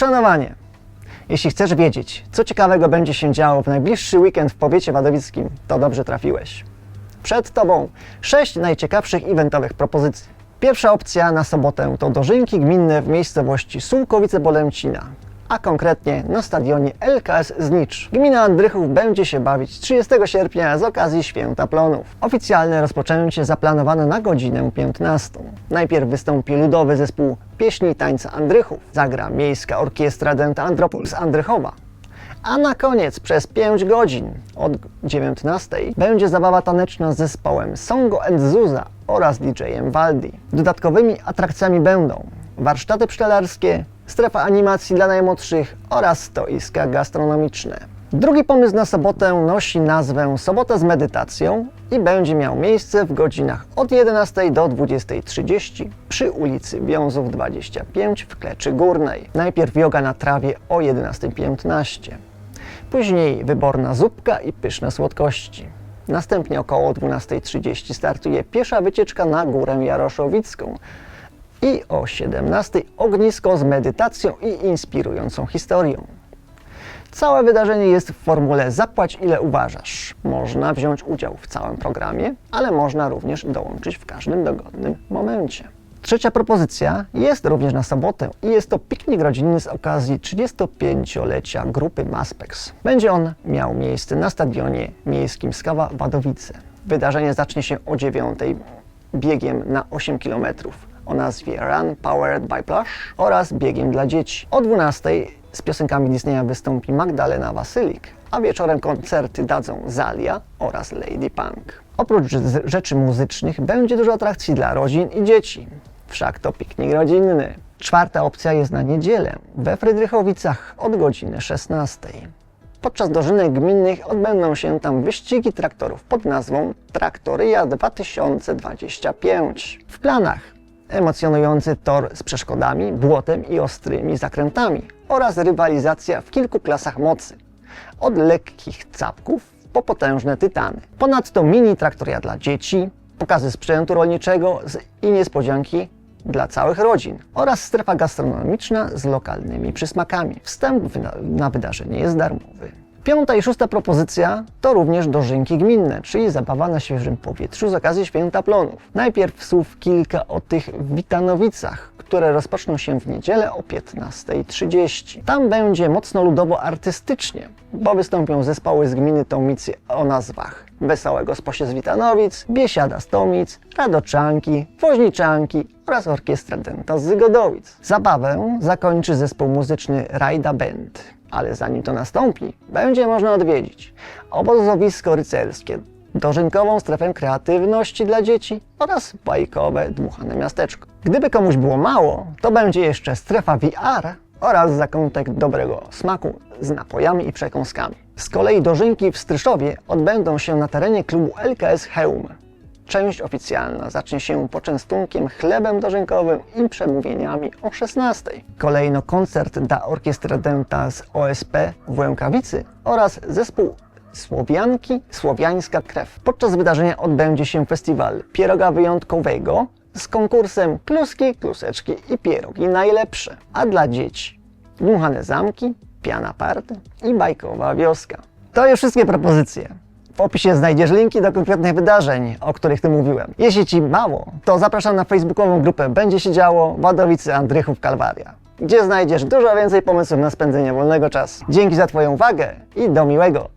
Uszanowanie. Jeśli chcesz wiedzieć, co ciekawego będzie się działo w najbliższy weekend w powiecie wadowickim, to dobrze trafiłeś. Przed Tobą sześć najciekawszych eventowych propozycji. Pierwsza opcja na sobotę to dożynki gminne w miejscowości Sułkowice-Bolęcina, a konkretnie na stadionie LKS Znicz. Gmina Andrychów będzie się bawić 30 sierpnia z okazji Święta Plonów. Oficjalne rozpoczęcie zaplanowane na godzinę 15. Najpierw wystąpi ludowy zespół pieśni i tańca Andrychów. Zagra miejska orkiestra Denta Andropol z Andrychowa. A na koniec przez 5 godzin od 19 będzie zabawa taneczna z zespołem Songo and Zuza oraz DJ-em Waldi. Dodatkowymi atrakcjami będą warsztaty pszczelarskie, strefa animacji dla najmłodszych oraz stoiska gastronomiczne. Drugi pomysł na sobotę nosi nazwę Sobota z medytacją i będzie miał miejsce w godzinach od 11 do 20.30 przy ulicy Wiązów 25 w Kleczy Górnej. Najpierw yoga na trawie o 11.15. Później wyborna zupka i pyszne słodkości. Następnie około 12.30 startuje piesza wycieczka na Górę Jaroszowicką i o 17.00 ognisko z medytacją i inspirującą historią. Całe wydarzenie jest w formule zapłać ile uważasz. Można wziąć udział w całym programie, ale można również dołączyć w każdym dogodnym momencie. Trzecia propozycja jest również na sobotę i jest to piknik rodzinny z okazji 35-lecia grupy Maspex. Będzie on miał miejsce na stadionie miejskim Skawa Wadowice. Wydarzenie zacznie się o 9 biegiem na 8 km o nazwie Run Powered by Plush oraz biegiem dla dzieci. O 12 z piosenkami Disneya wystąpi Magdalena Wasylik, a wieczorem koncerty dadzą Zalia oraz Lady Punk. Oprócz rzeczy muzycznych będzie dużo atrakcji dla rodzin i dzieci. Wszak to piknik rodzinny. Czwarta opcja jest na niedzielę we Frydrychowicach od godziny 16. Podczas dożynek gminnych odbędą się tam wyścigi traktorów pod nazwą Traktoryja 2025. W planach emocjonujący tor z przeszkodami, błotem i ostrymi zakrętami oraz rywalizacja w kilku klasach mocy. Od lekkich capków po potężne tytany. Ponadto mini traktoria dla dzieci, pokazy sprzętu rolniczego i niespodzianki dla całych rodzin oraz strefa gastronomiczna z lokalnymi przysmakami. Wstęp na wydarzenie jest darmowy. Piąta i szósta propozycja to również dożynki gminne, czyli zabawa na świeżym powietrzu z okazji Święta Plonów. Najpierw słów kilka o tych Witanowicach, które rozpoczną się w niedzielę o 15.30. Tam będzie mocno ludowo-artystycznie, bo wystąpią zespoły z gminy Tomicy o nazwach Wesołego Sposie z Witanowic, Biesiada z Tomic, Radoczanki, Woźniczanki oraz Orkiestra Denta z Zygodowic. Zabawę zakończy zespół muzyczny Rajda Band. Ale zanim to nastąpi, będzie można odwiedzić obozowisko rycerskie, dożynkową strefę kreatywności dla dzieci oraz bajkowe dmuchane miasteczko. Gdyby komuś było mało, to będzie jeszcze strefa VR oraz zakątek dobrego smaku z napojami i przekąskami. Z kolei dożynki w Stryszowie odbędą się na terenie klubu LKS Heum. Część oficjalna zacznie się poczęstunkiem chlebem dożynkowym i przemówieniami o 16. Kolejno koncert dla orkiestry Denta z OSP w Łękawicy oraz zespół Słowianki Słowiańska Krew. Podczas wydarzenia odbędzie się festiwal pieroga wyjątkowego z konkursem kluski, kluseczki i pierogi najlepsze. A dla dzieci dmuchane zamki, piana party i bajkowa wioska. To już wszystkie propozycje. W opisie znajdziesz linki do konkretnych wydarzeń, o których Ty mówiłem. Jeśli Ci mało, to zapraszam na facebookową grupę Będzie się działo Wadowice Andrychów Kalwaria, gdzie znajdziesz dużo więcej pomysłów na spędzenie wolnego czasu. Dzięki za Twoją uwagę i do miłego!